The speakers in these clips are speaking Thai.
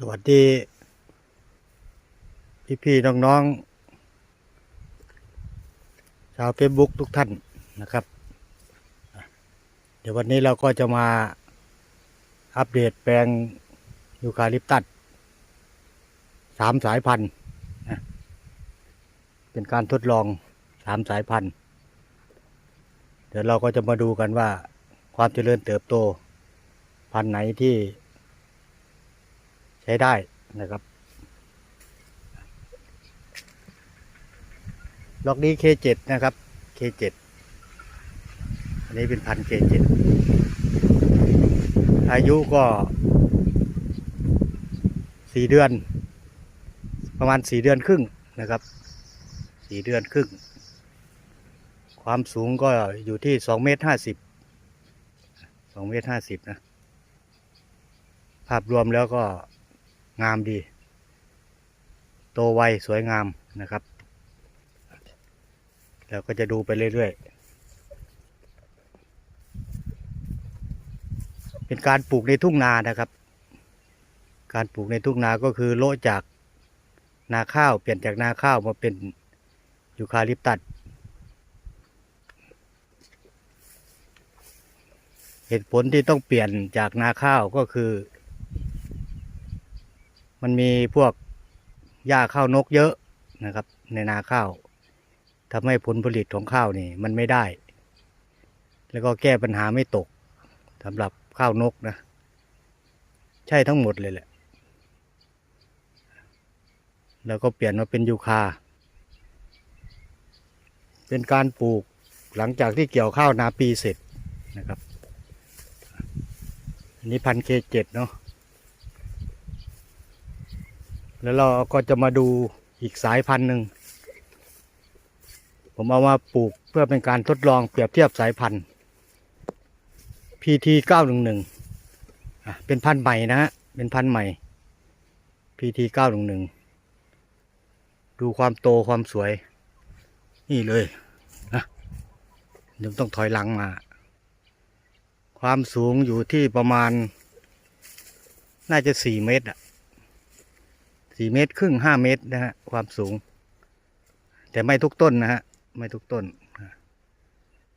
สวัสดี พี่ๆน้องๆชาวเฟซบุ๊กทุกท่านนะครับ เดี๋ยววันนี้เราก็จะมาอัปเดตแปลงยูคาลิปตัสสามสายพันธุ์เป็นการทดลองสามสายพันธุ์ เดี๋ยวเราก็จะมาดูกันว่าความเจริญเติบโต พันธุ์ไหนที่ ใช้ได้นะครับล็อกนี้ K7 นะครับ K7 อันนี้เป็นพัน K7 อายุก็สี่เดือน ประมาณสี่เดือนครึ่งนะครับสี่เดือนครึ่ง ความสูงก็อยู่ที่สองเมตรห้าสิบสองเมตรห้าสิบนะ ภาพรวมแล้วก็ งามดี โตไวสวยงามนะครับ แล้วก็จะดูไปเรื่อยๆ เป็นการปลูกในทุ่งนานะครับ การปลูกในทุ่งนาก็คือโลจากนาข้าวเปลี่ยนจากนาข้าวมาเป็นยูคาลิปตัสเหตุผลที่ต้องเปลี่ยนจากนาข้าวก็คือ มันมีพวกหญ้าข้าวนกเยอะนะครับ ในนาข้าวทำให้ผลผลิตของข้าวนี่มันไม่ได้ แล้วก็แก้ปัญหาไม่ตกสำหรับข้าวนกนะ ใช่ทั้งหมดเลยแหละ แล้วก็เปลี่ยนมาเป็นยูคา เป็นการปลูกหลังจากที่เกี่ยวข้าวนาปีเสร็จนะครับ อันนี้พันเคเจ็ดเนาะ แล้วเราก็จะมาดูอีกสายพันธุ์หนึ่ง ผมเอามาปลูกเพื่อเป็นการทดลองเปรียบเทียบสายพันธุ์ PT 911เป็นพันธุ์ใหม่นะฮะ เป็นพันธุ์ใหม่ PT 911ดูความโตความสวย นี่เลยนะเดี๋ยวต้องถอยหลังมา ความสูงอยู่ที่ประมาณ น่าจะสี่เมตรอะ สี่เมตรครึ่งห้าเมตรนะฮะความสูง แต่ไม่ทุกต้นนะฮะไม่ทุกต้น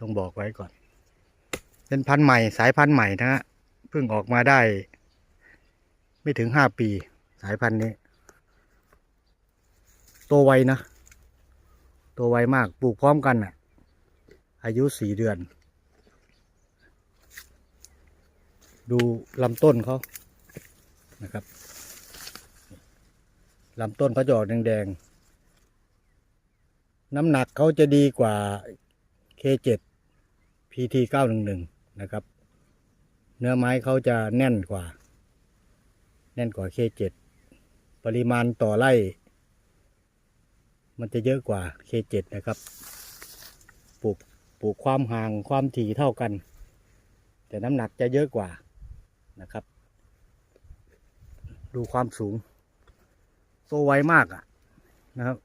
ต้องบอกไว้ก่อน เป็นพันธุ์ใหม่สายพันธุ์ใหม่นะฮะเพิ่งออกมาได้ ไม่ถึงห้าปี สายพันธุ์นี้โตไวนะโตไวมากปลูกพร้อมกันอะ อายุสี่เดือน ดูลำต้นเขานะครับ ลำต้นเขาจะออกแดงๆ น้ำหนักเขาจะดีกว่า K7 PT 911 นะครับ เนื้อไม้เขาจะแน่นกว่า แน่นกว่า K7 ปริมาณต่อไร่ มันจะเยอะกว่า K7 นะครับ ปลูกปลูกความห่างความถี่เท่ากัน แต่น้ำหนักจะเยอะกว่านะครับ ดูความสูง โตไวมากอะนะครับ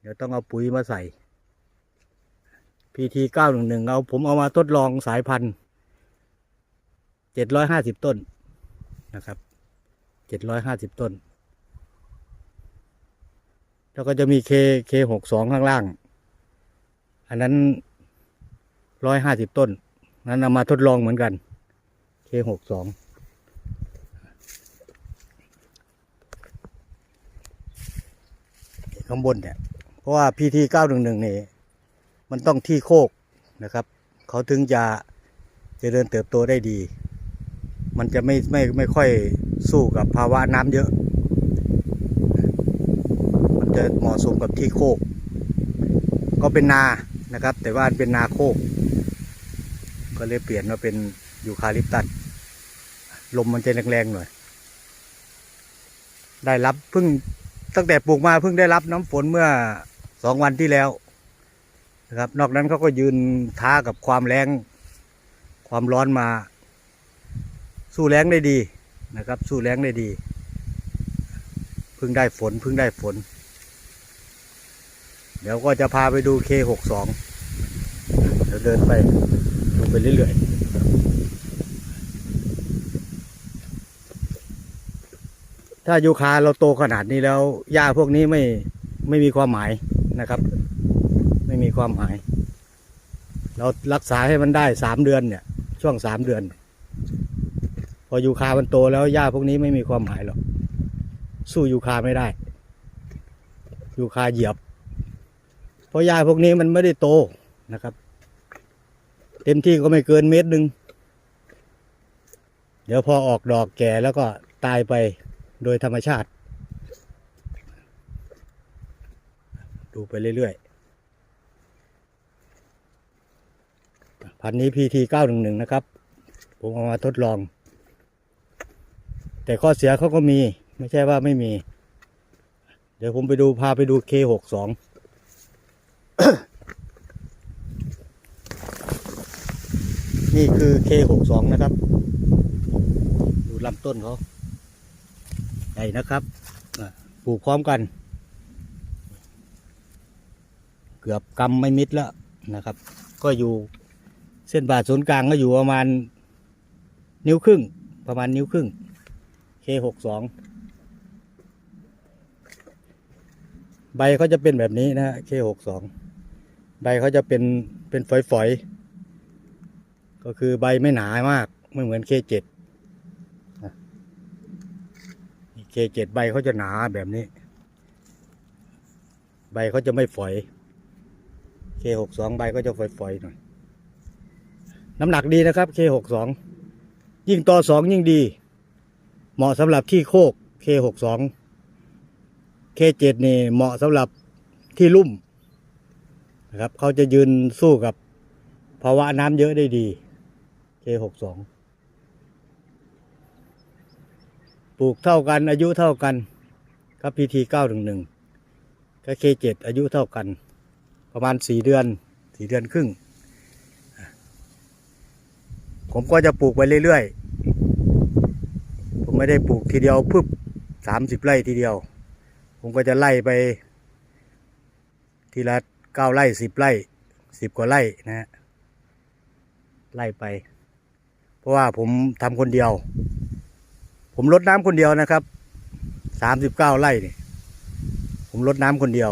เดี๋ยวต้องเอาปุ๋ยมาใส่ PT 911 เอาผมเอามาทดลองสายพันธุ์ 750 ต้นนะครับ 750 ต้น แล้วก็จะมี K K62 ข้างล่าง อันนั้น 150 ต้น นั้นเอามาทดลองเหมือนกัน K62 ข้างบนเนี่ย เพราะว่า PT 911นี่มันต้องที่โคกนะครับ เขาถึงจะจะเจริญเติบโตได้ดี มันจะไม่ไม่ไม่ค่อยสู้กับภาวะน้ำเยอะ มันจะเหมาะสมกับที่โคก ก็เป็นนานะครับ แต่ว่าเป็นนาโคก ก็เลยเปลี่ยนมาเป็นยูคาลิปตัสลมมันจะแรงๆหน่อย ได้รับเพิ่ง ตั้งแต่ปลูกมาเพิ่งได้รับน้ำฝนเมื่อสองวันที่แล้วนะครับ นอกนั้นเขาก็ยืนท้ากับความแรงความร้อนมา สู้แรงได้ดีนะครับ สู้แรงได้ดีเพิ่งได้ฝนเพิ่งได้ฝน เดี๋ยวก็จะพาไปดู K62 เดี๋ยวเดินไปดูไปเรื่อย ถ้ายูคาเราโตขนาดนี้แล้วหญ้าพวกนี้ไม่ไม่มีความหมายนะครับ ไม่มีความหมาย เรารักษาให้มันได้สามเดือนเนี่ย ช่วงสามเดือน พอยูคามันโตแล้วหญ้าพวกนี้ไม่มีความหมายหรอกสู้ยูคาไม่ได้ยูคาเหยียบ เพราะหญ้าพวกนี้มันไม่ได้โตนะครับ เต็มที่ก็ไม่เกินเมตรหนึ่งเดี๋ยวพอออกดอกแก่แล้วก็ตายไป โดยธรรมชาติ ดูไปเรื่อยๆ พันธุ์นี้ PT 911 นะครับ ผมเอามาทดลอง แต่ข้อเสียเขาก็มี ไม่ใช่ว่าไม่มี เดี๋ยวผมไปดูพาไปดู K62 นี่คือ K62 นะครับ ดูลำต้นเขา ใหญ่นะครับปลูกพร้อมกัน เกือบกำไม่มิดแล้วนะครับ ก็อยู่เส้นบาทศูนย์กลางก็อยู่ประมาณนิ้วครึ่ง ประมาณนิ้วครึ่ง K62 ใบเขาจะเป็นแบบนี้นะฮะ K62 ใบเขาจะเป็นเป็นฝอยๆ ก็คือใบไม่หนามาก ไม่เหมือน K7 นะ นี่ K7 ใบเขาจะหนาแบบนี้ ใบเขาจะไม่ฝอย K62 ใบก็จะฝอยๆหน่อย น้ำหนักดีนะครับ K62 ยิ่งต่อสองยิ่งดี เหมาะสำหรับที่โคก K62 K7 นี่เหมาะสำหรับที่ลุ่มนะครับเขาจะยืนสู้กับภาวะน้ำเยอะได้ดี K62 ปลูกเท่ากัน อายุเท่ากันกับ PT 911กับ K7 อายุเท่ากัน ประมาณสี่เดือนสี่เดือนครึ่ง ผมก็จะปลูกไปเรื่อยๆ ผมไม่ได้ปลูกทีเดียวพึบสามสิบไร่ทีเดียว ผมก็จะไล่ไป ทีละเก้าไร่สิบไร่สิบกว่าไร่นะฮะไล่ไป เพราะว่าผมทำคนเดียว ผมลดน้ำคนเดียวนะครับสามสิบเก้าไร่เนี่ยผมลดน้ำคนเดียว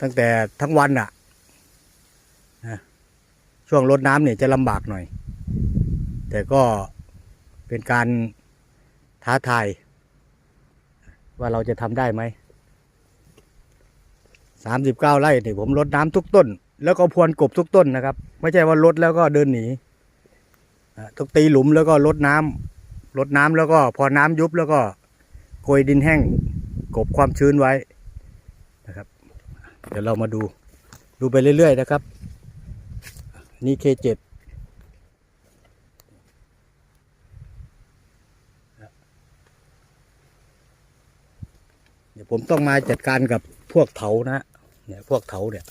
ตั้งแต่ทั้งวันอะนะช่วงรดน้ำเนี่ยจะลำบากหน่อย แต่ก็เป็นการท้าทาย ว่าเราจะทำได้ไหมสามสิบเก้าไร่เนี่ยผมรดน้ำทุกต้น แล้วก็พรวนกบทุกต้นนะครับ ไม่ใช่ว่ารดแล้วก็เดินหนีอะทุกตีหลุมแล้วก็รดน้ำ รดน้ำแล้วก็พอน้ำยุบแล้วก็โกยดินแห้งกบความชื้นไว้นะครับ เดี๋ยวเรามาดูดูไปเรื่อย ๆ นะครับ นี่ K7 เดี๋ยวผมต้องมาจัดการกับพวกเถานะเนี่ยพวกเถาเนี่ย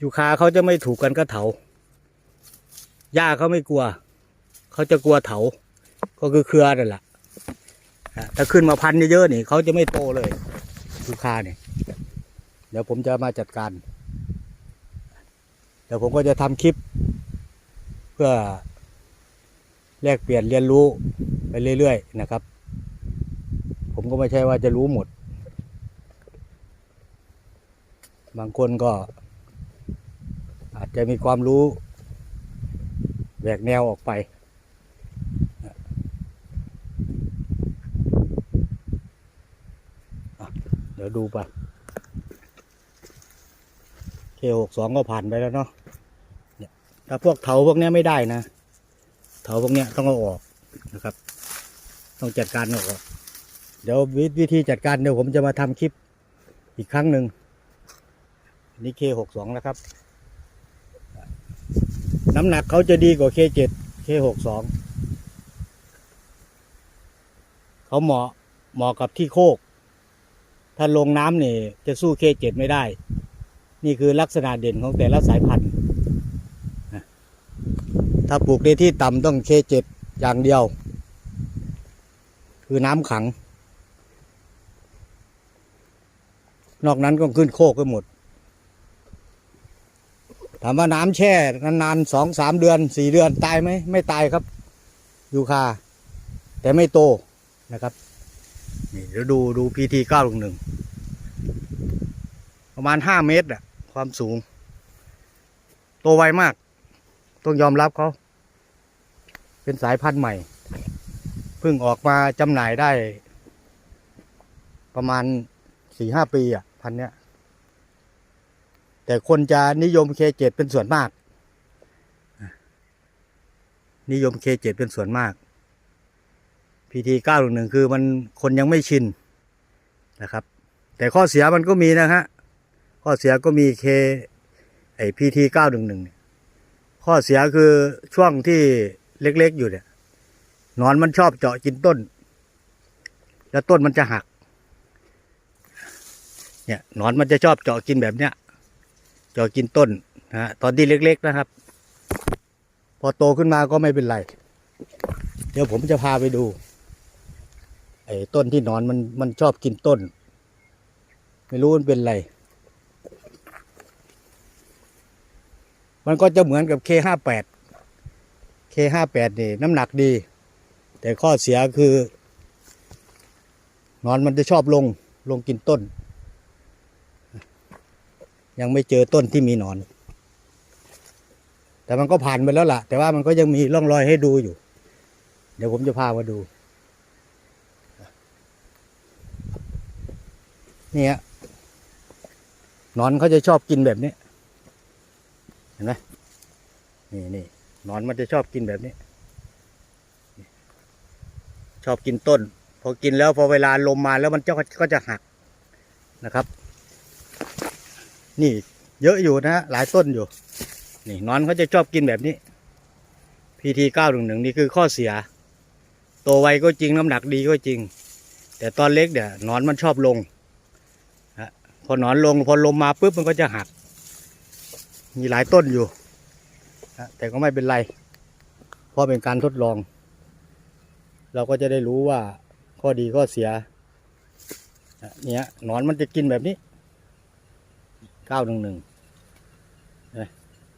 ยูคาเขาจะไม่ถูกกันก็เถาหญ้าเขาไม่กลัว เขาจะกลัวเถา ก็คือเครือนั่นแหละถ้าขึ้นมาพันเยอะๆนี่เขาจะไม่โตเลยยูคาเนี่ยเดี๋ยวผมจะมาจัดการ เดี๋ยวผมก็จะทำคลิป เพื่อแลกเปลี่ยนเรียนรู้ไปเรื่อยๆนะครับ ผมก็ไม่ใช่ว่าจะรู้หมด บางคนก็ อาจจะมีความรู้แหวกแนวออกไป อะเดี๋ยวดูไปเคหกสองก็ผ่านไปแล้วเนาะเนี่ยถ้าพวกเถาพวกเนี้ยไม่ได้นะ เถาพวกเนี้ยต้องเอาออกนะครับ ต้องจัดการออก เดี๋ยววิวิธีจัดการเดี๋ยวผมจะมาทำคลิปอีกครั้งหนึ่งนี่เคหกสองนะครับ น้ำหนักเขาจะดีกว่าเคเจ็ดเคหกสองเขาเหมาะเหมาะกับที่โคก ถ้าลงน้ำเนี่ยจะสู้เคเจ็ดไม่ได้ นี่คือลักษณะเด่นของแต่ละสายพันธุ์ ถ้าปลูกในที่ต่ำต้องเคเจ็ดอย่างเดียว คือน้ำขัง นอกนั้นก็ขึ้นโคกไปหมด ถามว่าน้ำแช่นานๆสองสามเดือนสี่เดือนตายไหมไม่ตายครับยูคาแต่ไม่โตนะครับ นี่เดี๋ยวดูดูพีทีเก้าลงหนึ่งประมาณห้าเมตรอะความสูง โตไวมาก ต้องยอมรับเขา เป็นสายพันธุ์ใหม่ เพิ่งออกมาจำหน่ายได้ ประมาณสี่ห้าปีอะพันธุ์เนี้ย แต่คนจะนิยมเคเจ็ดเป็นส่วนมาก นิยมเคเจ็ดเป็นส่วนมาก พีทีเก้าหนึ่งคือมันคนยังไม่ชินนะครับ แต่ข้อเสียมันก็มีนะฮะข้อเสียก็มีเคไอพีทีเก้าหนึ่งหนึ่งข้อเสียคือช่วงที่เล็กๆอยู่เนี่ยหนอนมันชอบเจาะกินต้น แล้วต้นมันจะหัก เนี่ยหนอนมันจะชอบเจาะกินแบบเนี้ยเจาะกินต้นนะฮะตอนที่เล็ก ๆนะครับ พอโตขึ้นมาก็ไม่เป็นไร เดี๋ยวผมจะพาไปดู ไอ้ต้นที่นอนมันมันชอบกินต้น ไม่รู้มันเป็นไร มันก็จะเหมือนกับ K58 K58 นี่น้ำหนักดี แต่ข้อเสียคือนอนมันจะชอบลงลงกินต้น ยังไม่เจอต้นที่มีหนอน แต่มันก็ผ่านไปแล้วล่ะ แต่ว่ามันก็ยังมีร่องรอยให้ดูอยู่ เดี๋ยวผมจะพามาดู นี่ยหนอนเขาจะชอบกินแบบนี้ เห็นไหมนี่นี่นอนมันจะชอบกินแบบนี้ ชอบกินต้น พอกินแล้วพอเวลาลมมาแล้วมันจะก็จะหักนะครับ นี่เยอะอยู่นะ หลายต้นอยู่ นี่นอนเขาจะชอบกินแบบนี้ PT เก้าหนึ่งหนึ่งนี่คือข้อเสีย โตไวก็จริงน้ำหนักดีก็จริง แต่ตอนเล็กเนี่ยนอนมันชอบลง พอหนอนลงพอลมมาปุ๊บมันก็จะหัก มีหลายต้นอยู่แต่ก็ไม่เป็นไร เพราะเป็นการทดลอง เราก็จะได้รู้ว่าข้อดีข้อเสียเนี่ยหนอนมันจะกินแบบนี้เก้าหนึ่งหนึ่ง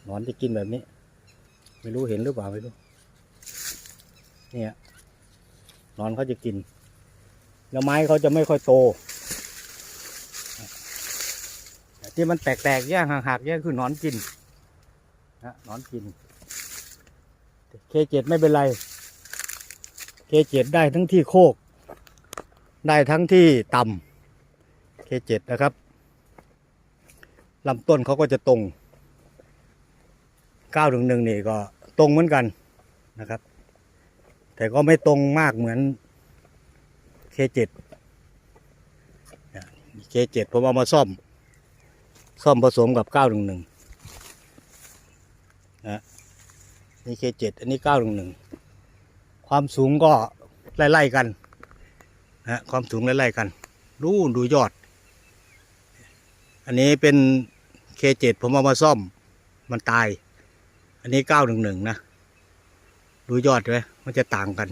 หนอนจะกินแบบนี้ ไม่รู้เห็นหรือเปล่าไม่รู้เนี่ยหนอนเขาจะกิน แล้วไม้เขาจะไม่ค่อยโต ที่มันแตกๆแยกหักๆแยกคือนอนกินนะนอนกินเคเจ็ดไม่เป็นไรเคเจ็ดได้ทั้งที่โคก ได้ทั้งที่ต่ำเคเจ็ดนะครับลำต้นเขาก็จะตรงเก้าถึงหนึ่งนี่ก็ตรงเหมือนกันนะครับ แต่ก็ไม่ตรงมากเหมือนเคเจ็ดเคเจ็ดผมเอามาซ่อม ซ่อมผสมกับ 911นะนี่ K7 อันนี้ 911 ความสูงก็ไล่ๆกันนะความสูงไล่ๆกันดูดูยอด อันนี้เป็น K7 ผมเอามาซ่อมมันตาย อันนี้ 911 นะ ดูยอดไหมมันจะต่างกัน